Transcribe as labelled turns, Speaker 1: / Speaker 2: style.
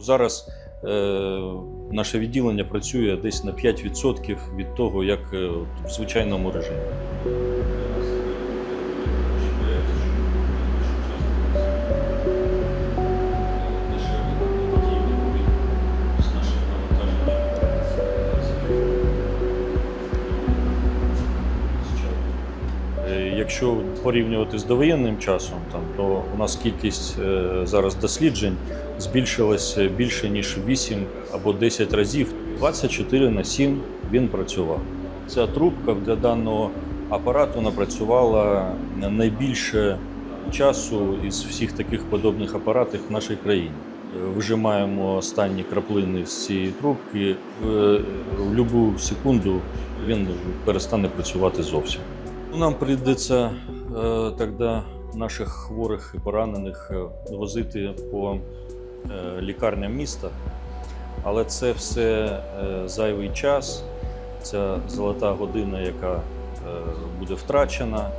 Speaker 1: Зараз е, наше відділення працює десь на 5% від того, як е, в звичайному режимі. Якщо порівнювати з довоєнним часом, там, то у нас кількість е, зараз досліджень збільшилася більше ніж 8 або 10 разів. 24 на 7 він працював. Ця трубка для даного апарату напрацювала найбільше часу із всіх таких подобних апаратів в нашій країні. Е, Вижимаємо останні краплини з цієї трубки. В, в будь-яку секунду він перестане працювати зовсім. Нам прийдеться е, тоді наших хворих і поранених е, возити по е, лікарням міста, але це все зайвий час, ця золота година, яка буде втрачена.